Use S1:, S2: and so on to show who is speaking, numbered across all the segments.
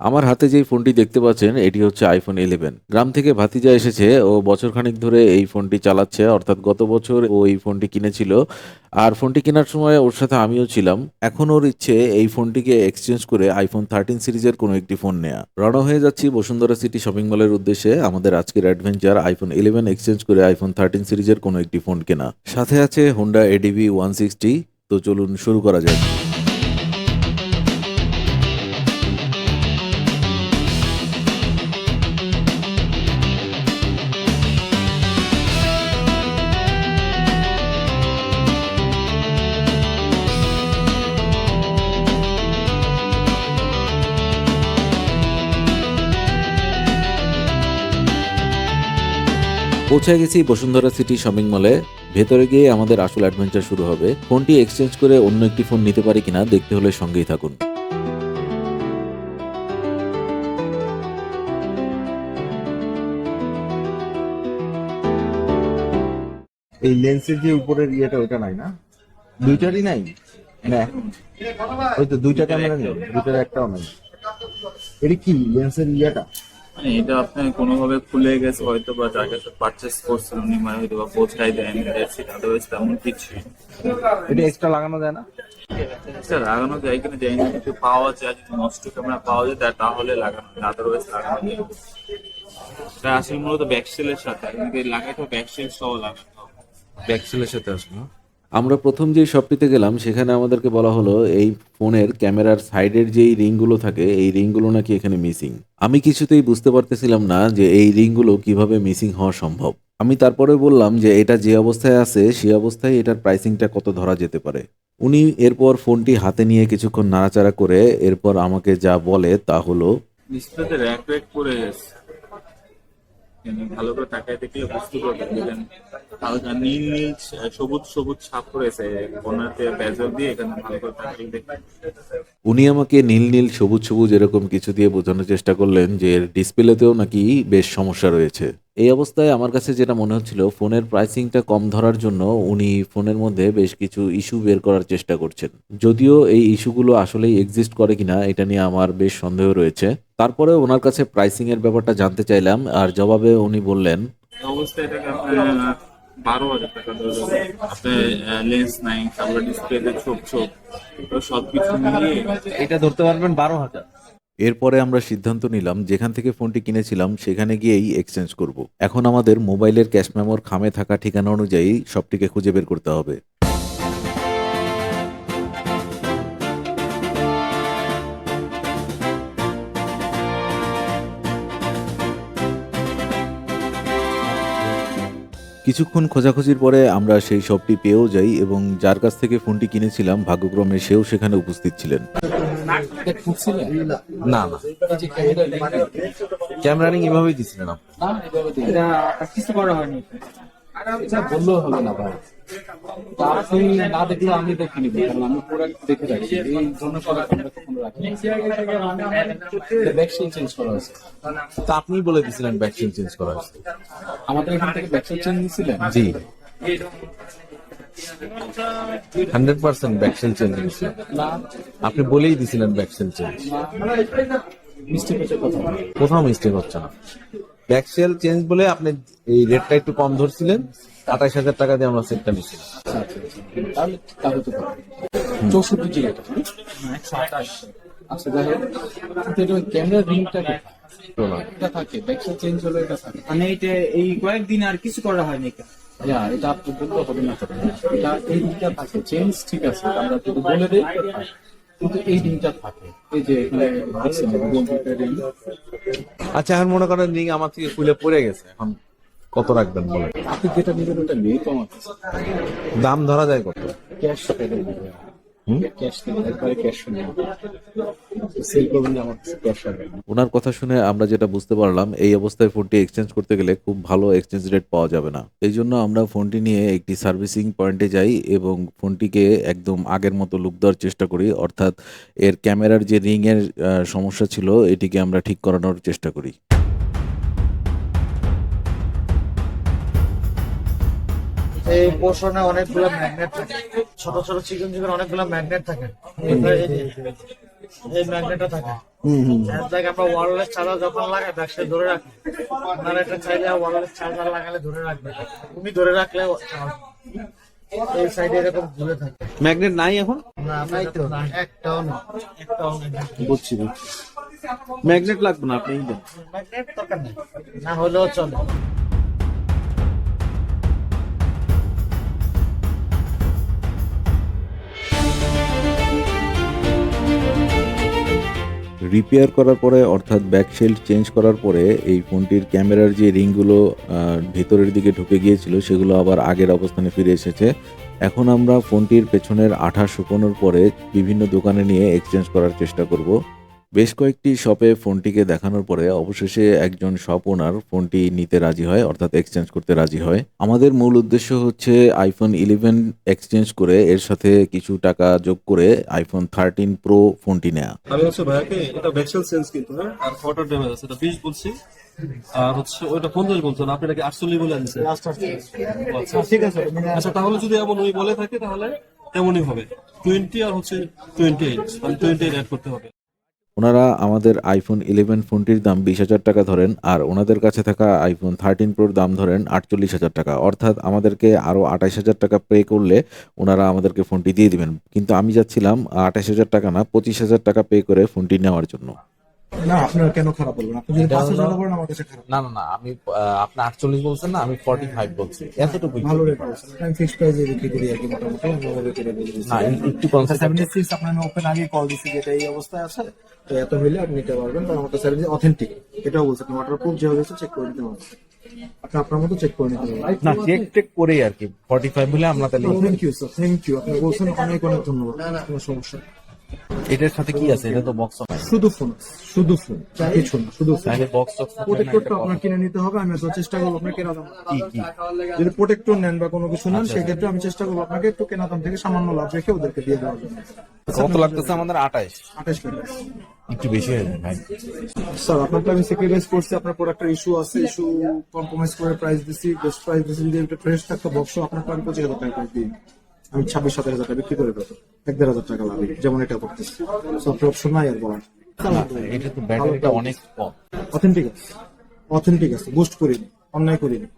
S1: আমার হাতে যেই ফোনটি দেখতে পাচ্ছেন, এটি হচ্ছে আইফোন ইলেভেন গ্রাম থেকে ভাতিজা এসেছে, ও বছর খানিক ধরে এই ফোনটি চালাচ্ছে, অর্থাৎ গত বছর ও এই ফোনটি কিনেছিল। আর ফোনটি কেনার সময় ওর সাথে আমিও ছিলাম। এখন ওর ইচ্ছে এই ফোনটিকে এক্সচেঞ্জ করে আইফোন থার্টিন সিরিজের কোনো একটি ফোন নেয়া। রওনা হয়ে যাচ্ছি বসুন্ধরা সিটি শপিং মলের উদ্দেশ্যে। আমাদের আজকের অ্যাডভেঞ্চার আইফোন ইলেভেন এক্সচেঞ্জ করে আইফোন থার্টিন সিরিজের কোনো একটি ফোন কেনা। সাথে আছে হোন্ডা এডিভি ওয়ান সিক্সটি তো চলুন শুরু করা যাক। পৌঁছে গেছি বসুন্ধরা সিটি শপিং মলে। ভেতরে গিয়ে আমাদের আসল অ্যাডভেঞ্চার শুরু হবে। ফোনটি এক্সচেঞ্জ করে অন্য একটি ফোন নিতে পারি কিনা দেখতে হলে সঙ্গেই থাকুন।
S2: এই লেন্সের যে উপরের ইয়েটা ওটা নাই না? দুইটারই নাই? না। ওই তো দুইটা ক্যামেরা নেই, দুইটার একটাও নাই। এটা কি লেন্সের ইয়েটা?
S3: মানে এটা আপনি কোনোভাবে খুলে গেছে হয়তো বা যার কাছে পারচেস করছেন উনি মানে হয়তো বা পৌঁছাই দেন সেটা আদারওয়াইজ তেমন কিছু
S2: এটা এক্সট্রা লাগানো যায় না?
S3: স্যার লাগানো যায় কিনা যায় না কিন্তু পাওয়া যায় যদি নষ্ট ক্যামেরা পাওয়া যায় তাহলে লাগানো যায় আদারওয়াইজ লাগানো যায় এটা আসলে মূলত ব্যাকসেলের সাথে কিন্তু লাগাইতে ব্যাকসেল সহ লাগাতে হবে।
S1: ব্যাকসেলের সাথে আসব আমরা প্রথম যে শপটিতে গেলাম, সেখানে আমাদেরকে বলা হলো, এই ফোনের ক্যামেরার সাইডের যেই রিংগুলো থাকে, এই রিংগুলো নাকি এখানে মিসিং আমি কিছুতেই বুঝতে পারতেছিলাম না যে এই রিংগুলো কীভাবে মিসিং হওয়া সম্ভব। আমি তারপরে বললাম যে এটা যে অবস্থায় আছে সেই অবস্থায় এটার প্রাইসিংটা কত ধরা যেতে পারে। উনি এরপর ফোনটি হাতে নিয়ে কিছুক্ষণ নাড়াচাড়া করে, এরপর আমাকে যা বলে তা হলো
S3: করে ভালো করে তাকায় দেখলে বুঝতে পারবেন দেখেন হালকা নীল নীল, সবুজ সবুজ ছাপ রয়েছে কোনাতে বেজল দিয়ে এখানে ভালো করে তাকালে দেখবেন
S1: উনি আমাকে নীল নীল, সবুজ সবুজ এরকম কিছু দিয়ে বোঝানোর চেষ্টা করলেন যে এর ডিসপ্লেতেও নাকি বেশ সমস্যা রয়েছে। এই অবস্থায় আমার কাছে যেটা মনে হচ্ছিল ফোনের প্রাইসিংটা কম ধরার জন্য উনি ফোনের মধ্যে বেশ কিছু ইস্যু বের করার চেষ্টা করছেন। যদিও এই ইস্যুগুলো আসলেই এক্সিস্ট করে কিনা এটা নিয়ে আমার বেশ সন্দেহ রয়েছে। তারপরে ওনার কাছে প্রাইসিং এর ব্যাপারটা জানতে চাইলাম আর জবাবে উনি বললেন
S3: এটাকে বারো হাজার টাকা ধরে আপনি লেন্স নাই তারপরে ডিসপ্লেতে ছোপ ছোপ সবকিছু মিলিয়ে
S2: এটা ধরতে পারবেন বারো হাজার।
S1: এরপরে আমরা সিদ্ধান্ত নিলাম, যেখান থেকে ফোনটি কিনেছিলাম, সেখানে গিয়েই এক্সচেঞ্জ করব। এখন আমাদের মোবাইলের ক্যাশ মেমোর খামে থাকা ঠিকানা অনুযায়ী সবটিকে খুঁজে বের করতে হবে। কিছুক্ষণ খোঁজাখুঁজির পরে আমরা সেই শপটি পেয়েও যাই এবং যার কাছ থেকে ফোনটি কিনেছিলাম ভাগ্যক্রমে সেও সেখানে উপস্থিত ছিলেন।
S2: না না। ক্যামেরা নিয়ে এভাবেই দিছিলেন আপনি
S4: এটা কিছু করা হয়নি। বললেও হবে না ভাই। আপনি না দেখলে আমি দেখে নিবো কারণ আমি প্রোডাক্ট দেখে রাখি এই জন্য প্রোডাক্ট আমরা কখনো রাখি ভ্যাকসিন চেঞ্জ করা হয়েছে।
S2: তা আপনিই বলে দিছিলেন ভ্যাকসিন চেঞ্জ করা হয়েছে।
S4: আমাদের এখান থেকে ভ্যাকসিন চেঞ্জ দিয়েছিলেন
S2: জি। হান্ড্রেড পার্সেন্ট ভ্যাকসিন চেঞ্জ
S4: না
S2: আপনি বলেই দিছিলেন ভ্যাকসিন চেঞ্জ কোথাও মিস্টেক হচ্ছে না। ভ্যাকসেল চেঞ্জ বলে আপনি এই রেটটা একটু কম ধরছিলেন। আঠাশ হাজার টাকা দিয়ে আমরা সেটটা
S4: পারে চৌষট্টি আচ্ছা যাই হোক। কিন্তু রিংটা এটা থাকে ভ্যাকসিন চেঞ্জ হলে এটা থাকে।
S5: মানে এটা এই কয়েকদিন আর কিছু করা হয়নি কেন
S4: হ্যাঁ এটা আপনি বলতে হবে না এটা এই দিকটা থাকে। চেঞ্জ ঠিক আছে আমরা যদি বলে দিই কিন্তু এই দিকটা থাকে। এই যে।
S2: আচ্ছা এখন মনে করেন রিং আমার থেকে খুলে পড়ে গেছে। এখন কত রাখবেন বলেন?
S4: আপনি যেটা নেবেন ওটা নেই তো আমার
S2: দাম ধরা যায় কত?
S4: ক্যাশ।
S1: ওনার কথা শুনে আমরা যেটা বুঝতে পারলাম এই অবস্থায় ফোনটি এক্সচেঞ্জ করতে গেলে খুব ভালো এক্সচেঞ্জ রেট পাওয়া যাবে না। এই জন্য আমরা ফোনটি নিয়ে একটি সার্ভিসিং পয়েন্টে যাই এবং ফোনটিকে একদম আগের মতো লুক দেওয়ার চেষ্টা করি। অর্থাৎ এর ক্যামেরার যে রিং এর সমস্যা ছিল এটিকে আমরা ঠিক করানোর চেষ্টা করি।
S6: এই পোর্শনে অনেকগুলো ম্যাগনেট থাকে। ছোট ছোট চিকন চিকন অনেকগুলো ম্যাগনেট থাকে। এই ম্যাগনেটটা থাকে। আমরা ওয়ারলেস চার্জার যখন লাগাই ধরে রাখি। আপনারা এটা চাইলে ওয়ারলেস চার্জার লাগালে ধরে রাখবে তুমি ধরে রাখলে এই সাইডে এরকম ঘুরে থাকে।
S2: ম্যাগনেট নাই এখন?
S6: না নাই তো। একটাও না। একটাও নেই
S2: বুঝছি বুঝছি। ম্যাগনেট লাগবে না আপনি
S6: ম্যাগনেট দরকার নেই। না হলেও চলে।
S1: রিপেয়ার করার পরে, অর্থাৎ ব্যাকশেল্ড চেঞ্জ করার পরে, এই ফোনটির ক্যামেরার যে রিংগুলো ভেতরের দিকে ঢুকে গিয়েছিল, সেগুলো আবার আগের অবস্থানে ফিরে এসেছে। এখন আমরা ফোনটির পেছনের আঠা শুকোনোর পরে বিভিন্ন দোকানে নিয়ে এক্সচেঞ্জ করার চেষ্টা করব। বেশ কয়েকটি শপে ফোনটিকে দেখানোর পরে অবশেষে একজন শপ ওনার ফোনটি নিতে রাজি হয় অর্থাৎ এক্সচেঞ্জ করতে রাজি হয়। আমাদের মূল উদ্দেশ্য হচ্ছে আইফোন ইলেভেন এক্সচেঞ্জ করে এর সাথে কিছু টাকা যোগ করে আইফোন থার্টিন প্রো ফোনটি নেওয়া
S7: আমি হচ্ছে ভাইয়াকে এটা ভ্যাকসিন সেন্স কিন্তু হ্যাঁ? আর ফটো ড্যামেজ আছে এটা বিশ বলছি। আর হচ্ছে ওইটা পঞ্চাশ বলছেন আপনি এটাকে আটচল্লিশ বলে আনছেন
S6: ঠিক আছে
S7: আচ্ছা তাহলে যদি এমন উনি বলে থাকে তাহলে তেমনই হবে। টোয়েন্টি আর হচ্ছে টোয়েন্টি এইট মানে টোয়েন্টি এইট অ্যাড করতে হবে।
S1: ওনারা আমাদের আইফোন ইলেভেন ফোনটির দাম বিশ হাজার টাকা ধরেন, আর ওনাদের কাছে থাকা আইফোন থার্টিন প্রোর দাম ধরেন আটচল্লিশ হাজার টাকা। অর্থাৎ আমাদেরকে আরও আঠাশ হাজার টাকা পে করলে ওনারা আমাদেরকে ফোনটি দিয়ে দিবেন। কিন্তু আমি যাচ্ছিলাম আঠাশ হাজার টাকা না, পঁচিশ হাজার টাকা পে করে ফোনটি নেওয়ার জন্য।
S2: না আপনার কেন খারাপ বলবেন? আপনি যদি পাঁচ হাজার বলেন আমার কাছে খারাপ।
S8: না না না আমি আপনি আটচল্লিশ বলছেন না আমি ফর্টি ফাইভ বলছি
S2: ভালো রেট বলছেন আমি ফিক্সড প্রাইসে বিক্রি করি আর কি মোটামুটি ওভাবে করে।
S8: না একটু কনসেপ্ট
S2: সেভেন্টি সিক্স আপনার আমি ওপেন আগে কল যেটা এই অবস্থায় আছে তো এত হইলে আপনি নিতে পারবেন কারণ অথেন্টিক এটাও বলছে আপনি ওয়াটার প্রুফ যেভাবে চেক করে নিতে পারবেন আপনি আপনার মতো চেক করে নিতে পারবেন।
S8: না চেক টেক করেই আর কি। ফর্টি ফাইভ হলে আমরা তাহলে
S2: thank you sir thank you আপনি বলছেন অনেক অনেক ধন্যবাদ। কোনো সমস্যা।
S8: এটার সাথে কি আছে? এটা তো বক্স
S2: শুধু ফোন শুধু ফোন কিছু না শুধু ফোন
S8: বক্স
S2: প্রোটেক্টরটা আপনার কিনে নিতে হবে আমি তো চেষ্টা করব আপনার কেনা দাম
S8: কি কি?
S2: যদি প্রোটেক্টর নেন বা কোনো কিছু নেন সেক্ষেত্রে আমি চেষ্টা করব আপনাকে একটু কেনা দাম থেকে সামান্য লাভ রেখে ওদেরকে দিয়ে জন্য।
S8: কত লাগতেছে আমাদের?
S2: আঠাশ টাকা
S8: একটু বেশি হয়ে যায় ভাই।
S2: স্যার আপনারটা আমি স্যাক্রিফাইস করছি আপনার প্রোডাক্টের ইস্যু আছে ইস্যু কম্প্রোমাইজ করে প্রাইস দিছি বেস্ট প্রাইস দিছি যদি একটা ফ্রেশ থাকতো বক্স আপনারটা আমি পঁচিশ হাজার টাকা দিই আমি ছাব্বিশ সাতাশ হাজার টাকা বিক্রি করে দেবো। এক দেড় হাজার টাকা লাভ যেমন এটা করতেছি। সব অপশন নাই আর বলার।
S8: এটা তো ব্যাটারিটা অনেক কম।
S2: অথেন্টিক আছে। অথেন্টিক আছে। বুস্ট করিনি অন্যায় করিনি।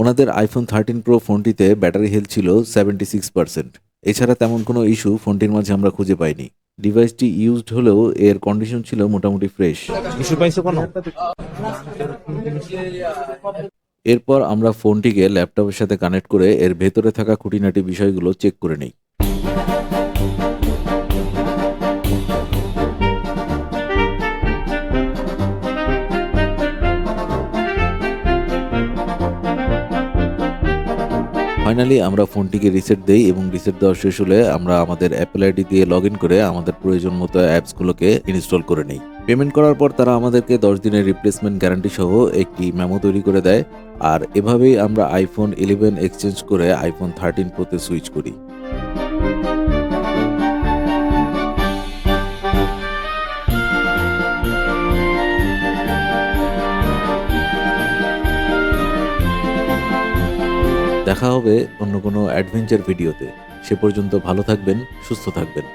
S1: ওনাদের আইফোন থার্টিন প্রো ফোনটিতে ব্যাটারি হেলথ ছিল সেভেন্টি সিক্স পার্সেন্ট এছাড়া তেমন কোনো ইস্যু ফোনটির মাঝে আমরা খুঁজে পাইনি। ডিভাইসটি ইউজড হলেও এর কন্ডিশন ছিল মোটামুটি ফ্রেশ
S8: ইস্যু পাইছো কোনো?
S1: এরপর আমরা ফোনটিকে ল্যাপটপের সাথে কানেক্ট করে এর ভেতরে থাকা খুঁটিনাটি বিষয়গুলো চেক করে নিই। ফাইনালি আমরা ফোনটিকে রিসেট দেই এবং রিসেট দেওয়া শেষ হলে আমরা আমাদের অ্যাপেল আইডি দিয়ে লগ করে আমাদের প্রয়োজন মতো অ্যাপসগুলোকে ইনস্টল করে নিই। পেমেন্ট করার পর তারা আমাদেরকে দশ দিনের রিপ্লেসমেন্ট গ্যারান্টি সহ একটি মেমো তৈরি করে দেয়। আর এভাবেই আমরা আইফোন ইলেভেন এক্সচেঞ্জ করে আইফোন থার্টিন প্রোতে সুইচ করি। হবে অন্য কোনো অ্যাডভেঞ্চার ভিডিওতে। সে পর্যন্ত ভালো থাকবেন সুস্থ থাকবেন।